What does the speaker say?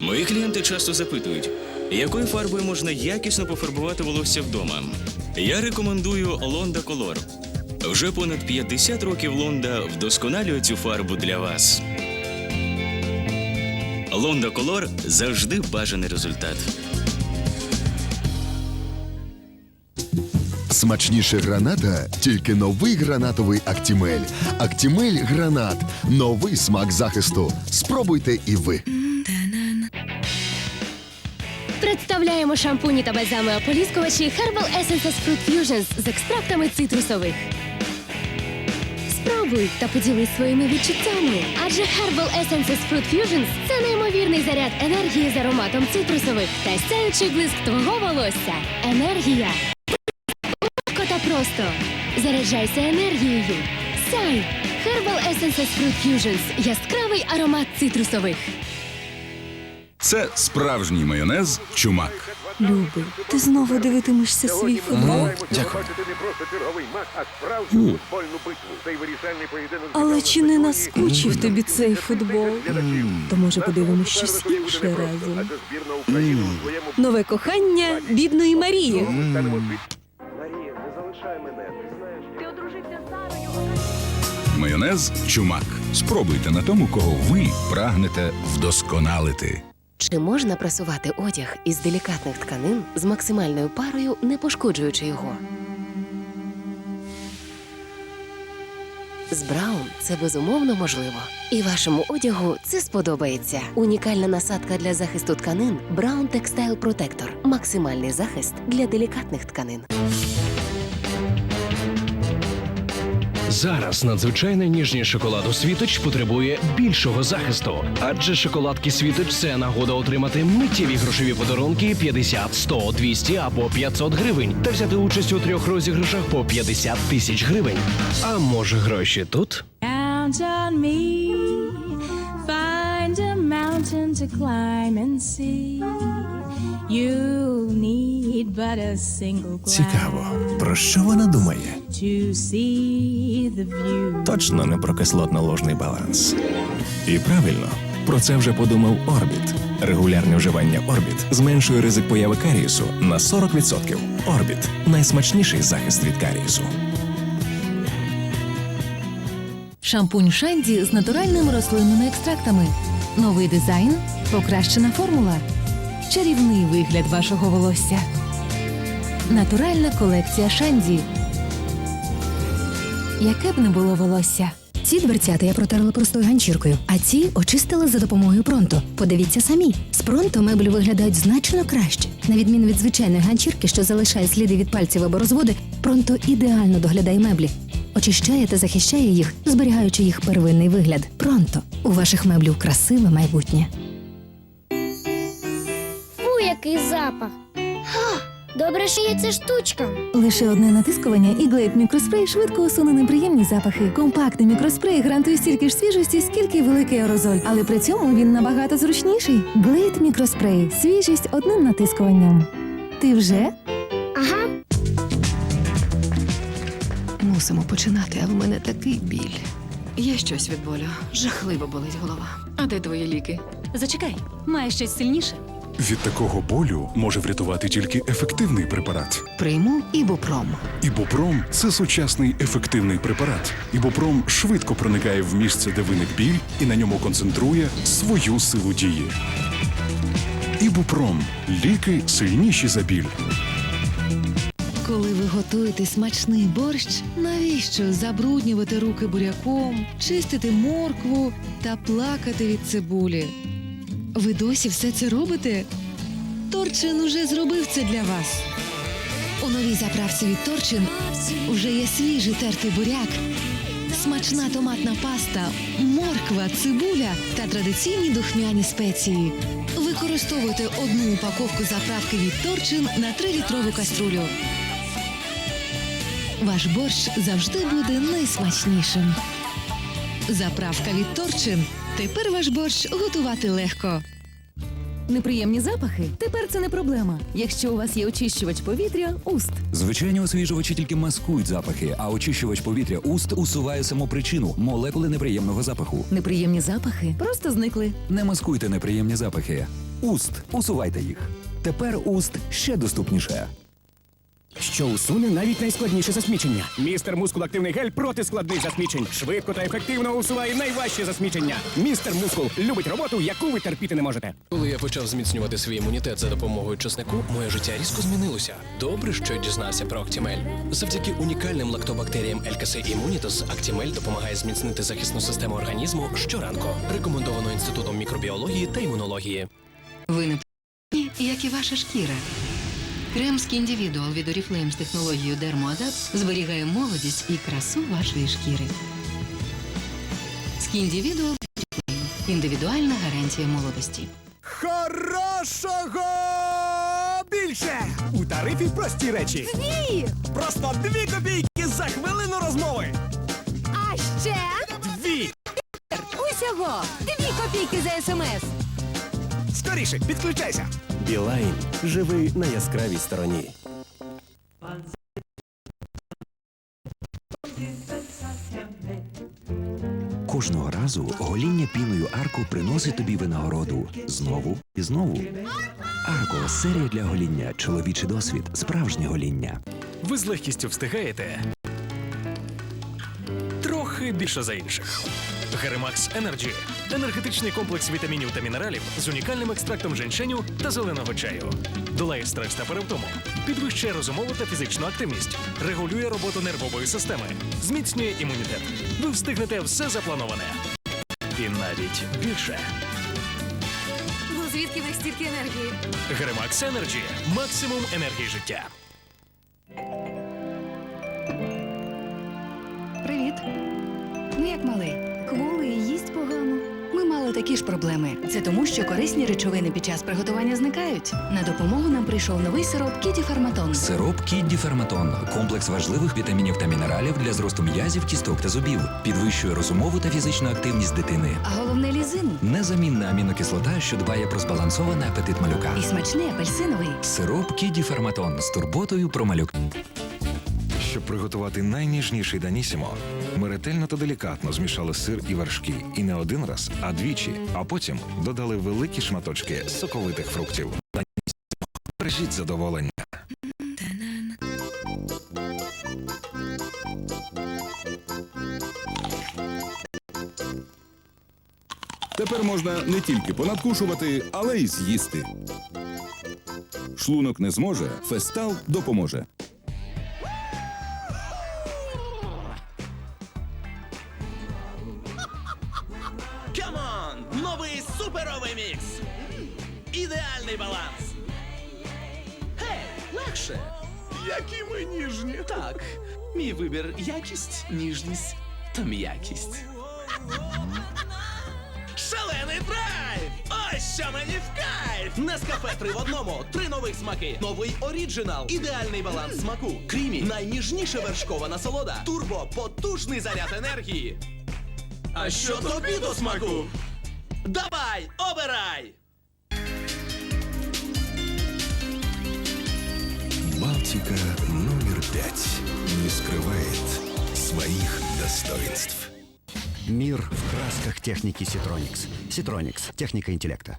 Мої клієнти часто запитують, якою фарбою можна якісно пофарбувати волосся вдома. Я рекомендую Лонда Color. Вже понад 50 років Лонда вдосконалює цю фарбу для вас. Лонда Color завжди бажаний результат. Смачніше граната, тільки новий гранатовий Актімель. Актімель гранат. Новий смак захисту. Спробуйте і ви. Представляємо шампуні та бальзами ополіскувачі Herbal Essences Fruit Fusions з екстрактами цитрусових. Спробуй та поділись своїми відчуттями. Адже Herbal Essences Fruit Fusions – це неймовірний заряд енергії з ароматом цитрусових та сяючий блиск твого волосся. Енергія. Легко та просто. Заряджайся енергією. Сяй! Herbal Essences Fruit Fusions – яскравий аромат цитрусових. Це справжній майонез чумак. Любий, ти знову дивитимешся свій футбол. Дякую. не просто черговий матч, а справжню футбольну битву. Цей вирішальний поєдинок. Але чи не наскучив тобі цей футбол? То може подивимось щось інше разом. Нове кохання бідної Марії. Марія, не залишай мене. Ти знаєш, Майонез чумак. Спробуйте на тому, кого ви прагнете вдосконалити. Чи можна прасувати одяг із делікатних тканин з максимальною парою, не пошкоджуючи його? З Браун це безумовно можливо. І вашому одягу це сподобається. Унікальна насадка для захисту тканин Brown Textile Protector. Максимальний захист для делікатних тканин. Зараз надзвичайно ніжний шоколад у світоч потребує більшого захисту, адже шоколадки світоч це нагода отримати миттєві грошові подарунки 50, 100, 200 або 500 гривень та взяти участь у трьох розіграшах по 50 тисяч гривень. А може гроші тут? On me. To climb and see. You need but a single Цікаво, про що вона думає? to see the view. Точно не про кислотно-ложний баланс. І правильно, про це вже подумав Орбіт. Регулярне вживання Орбіт зменшує ризик появи карієсу на 40%. Орбіт найсмачніший захист від карієсу. Шампунь Шанді з натуральними рослинними екстрактами. Новий дизайн, покращена формула. Чарівний вигляд вашого волосся. Натуральна колекція Шанді. Яке б не було волосся. Ці дверцята я протерла простою ганчіркою, а ці очистила за допомогою пронто. Подивіться самі. З пронто меблі виглядають значно краще. На відміну від звичайної ганчірки, що залишає сліди від пальців або розводи, пронто ідеально доглядає меблі. Очищає та захищає їх, зберігаючи їх первинний вигляд. Пронто у ваших меблів красиве майбутнє. Фу, який запах. Ха, добре, що є ця штучка. Лише одне натискування і Glade мікроспрей швидко усуне неприємні запахи. Компактний мікроспрей гарантує стільки ж свіжості, скільки й великий аерозоль, але при цьому він набагато зручніший. Glade мікроспрей свіжість одним натискуванням. Ти вже? Мусимо починати, а в мене такий біль. Є щось від болю. Жахливо болить голова. А де твої ліки? Зачекай, має щось сильніше. Від такого болю може врятувати тільки ефективний препарат. Прийму ібупром. Ібупром це сучасний ефективний препарат. Ібупром швидко проникає в місце, де виник біль, і на ньому концентрує свою силу дії. Ібупром ліки сильніші за біль. Готуєте смачний борщ, навіщо забруднювати руки буряком, чистити моркву та плакати від цибулі? Ви досі все це робите? Торчин уже зробив це для вас. У новій заправці від Торчин вже є свіжий тертий буряк, смачна томатна паста, морква, цибуля та традиційні духмяні спеції. Використовуйте одну упаковку заправки від Торчин на 3-літрову каструлю. Ваш борщ завжди буде найсмачнішим. Заправка від Торчин. Тепер ваш борщ готувати легко. Неприємні запахи? Тепер це не проблема. Якщо у вас є очищувач повітря, уст. Звичайні освіжувачі тільки маскують запахи, а очищувач повітря уст усуває саму причину молекули неприємного запаху. Неприємні запахи просто зникли. Не маскуйте неприємні запахи. Уст. Усувайте їх. Тепер уст ще доступніше. Що усуне навіть найскладніше засмічення. Містер Мускул активний гель проти складних засмічень. Швидко та ефективно усуває найважчі засмічення. Містер Мускул любить роботу, яку ви терпіти не можете. Коли я почав зміцнювати свій імунітет за допомогою чеснику, моє життя різко змінилося. Добре, що я дізнався про Актімель. Завдяки унікальним лактобактеріям ЛКС Імунітос Актімель допомагає зміцнити захисну систему організму щоранку. Рекомендовано інститутом мікробіології та імунології. Ви не як і ваша шкіра. Крем Скіндівідуал від Oriflame з технологією Dermoadapt зберігає молодість і красу вашої шкіри. Скіндівідуал індивідуальна гарантія молодості. Хорошого більше! У тарифі прості речі. Дві! Просто дві копійки за хвилину розмови. А ще Дві! усього дві копійки за смс. Скоріше, підключайся. Білайн. Живи на яскравій стороні. Кожного разу гоління піною арко приносить тобі винагороду знову і знову. Арко серія для гоління, чоловічий досвід, справжнє гоління. Ви з легкістю встигаєте. Трохи більше за інших. Геремакс Energy – енергетичний комплекс вітамінів та мінералів з унікальним екстрактом женьшеню та зеленого чаю. Долає стрес та перевтому, підвищує розумову та фізичну активність, регулює роботу нервової системи, зміцнює імунітет. Ви встигнете все заплановане. І навіть більше. Ну звідки в них стільки енергії? Геремакс Energy – максимум енергії життя. Як малий? Кволий і їсть погано. Ми мали такі ж проблеми. Це тому, що корисні речовини під час приготування зникають. На допомогу нам прийшов новий сироп Кіті Фарматон. Сироп Кідді Ферматон комплекс важливих вітамінів та мінералів для зросту м'язів, кісток та зубів, підвищує розумову та фізичну активність дитини. А головне лізин. Незамінна амінокислота, що дбає про збалансований апетит малюка. І смачний апельсиновий. Сироп Кідді Ферматон з турботою про малюк. Щоб приготувати найніжніший данісімо, ми ретельно та делікатно змішали сир і вершки і не один раз, а двічі, а потім додали великі шматочки соковитих фруктів. Бережіть задоволення. Тепер можна не тільки понадкушувати, але й з'їсти. Шлунок не зможе, фестал допоможе. Новий суперовий мікс! Ідеальний баланс! Гей, легше! Які ми ніжні! Так, мій вибір якість, ніжність та м'якість. Шалений драйв! Ось що мені в кайф! Нескафе три в одному, три нових смаки. Новий оріджинал, ідеальний баланс смаку. Крімі, найніжніша вершкова насолода. Турбо, потужний заряд енергії. А що тобі до смаку? Давай, обирай! Балтика номер пять не скрывает своих достоинств. Мир в красках техники Ситроникс. Ситроникс. Техника интеллекта.